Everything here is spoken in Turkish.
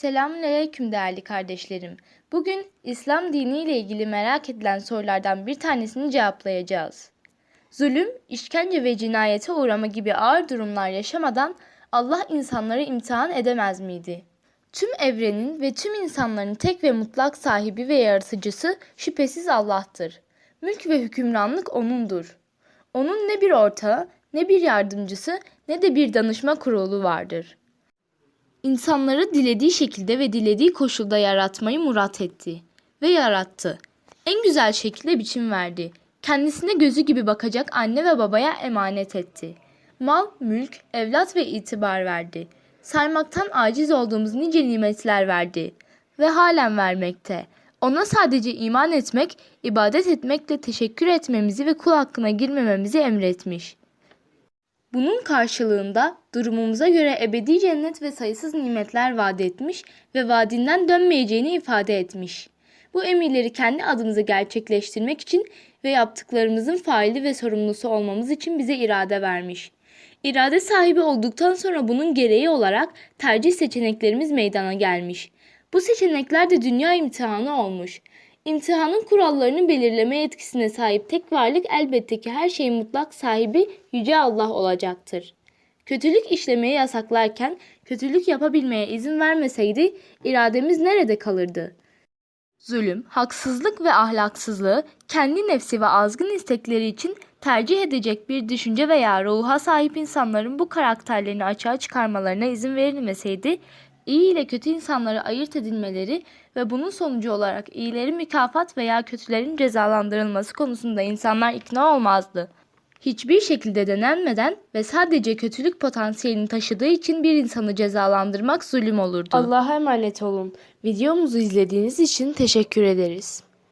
Selamünaleyküm değerli kardeşlerim. Bugün İslam dini ile ilgili merak edilen sorulardan bir tanesini cevaplayacağız. Zulüm, işkence ve cinayete uğrama gibi ağır durumlar yaşamadan Allah insanları imtihan edemez miydi? Tüm evrenin ve tüm insanların tek ve mutlak sahibi ve yaratıcısı şüphesiz Allah'tır. Mülk ve hükümranlık O'nundur. Onun ne bir ortağı, ne bir yardımcısı, ne de bir danışma kurulu vardır. İnsanları dilediği şekilde ve dilediği koşulda yaratmayı murat etti ve yarattı. En güzel şekilde biçim verdi. Kendisine gözü gibi bakacak anne ve babaya emanet etti. Mal, mülk, evlat ve itibar verdi. Saymaktan aciz olduğumuz nice nimetler verdi ve halen vermekte. Ona sadece iman etmek, ibadet etmekle teşekkür etmemizi ve kul hakkına girmememizi emretmiş. Bunun karşılığında durumumuza göre ebedi cennet ve sayısız nimetler vaat etmiş ve vaadinden dönmeyeceğini ifade etmiş. Bu emirleri kendi adımıza gerçekleştirmek için ve yaptıklarımızın faili ve sorumlusu olmamız için bize irade vermiş. İrade sahibi olduktan sonra bunun gereği olarak tercih seçeneklerimiz meydana gelmiş. Bu seçenekler de dünya imtihanı olmuş. İmtihanın kurallarını belirleme yetkisine sahip tek varlık elbette ki her şeyin mutlak sahibi Yüce Allah olacaktır. Kötülük işlemeyi yasaklarken kötülük yapabilmeye izin vermeseydi irademiz nerede kalırdı? Zulüm, haksızlık ve ahlaksızlığı kendi nefsi ve azgın istekleri için tercih edecek bir düşünce veya ruha sahip insanların bu karakterlerini açığa çıkarmalarına izin verilmeseydi, iyi ile kötü insanları ayırt edilmeleri ve bunun sonucu olarak iyilerin mükafat veya kötülerin cezalandırılması konusunda insanlar ikna olmazdı. Hiçbir şekilde denenmeden ve sadece kötülük potansiyelini taşıdığı için bir insanı cezalandırmak zulüm olurdu. Allah'a emanet olun. Videomuzu izlediğiniz için teşekkür ederiz.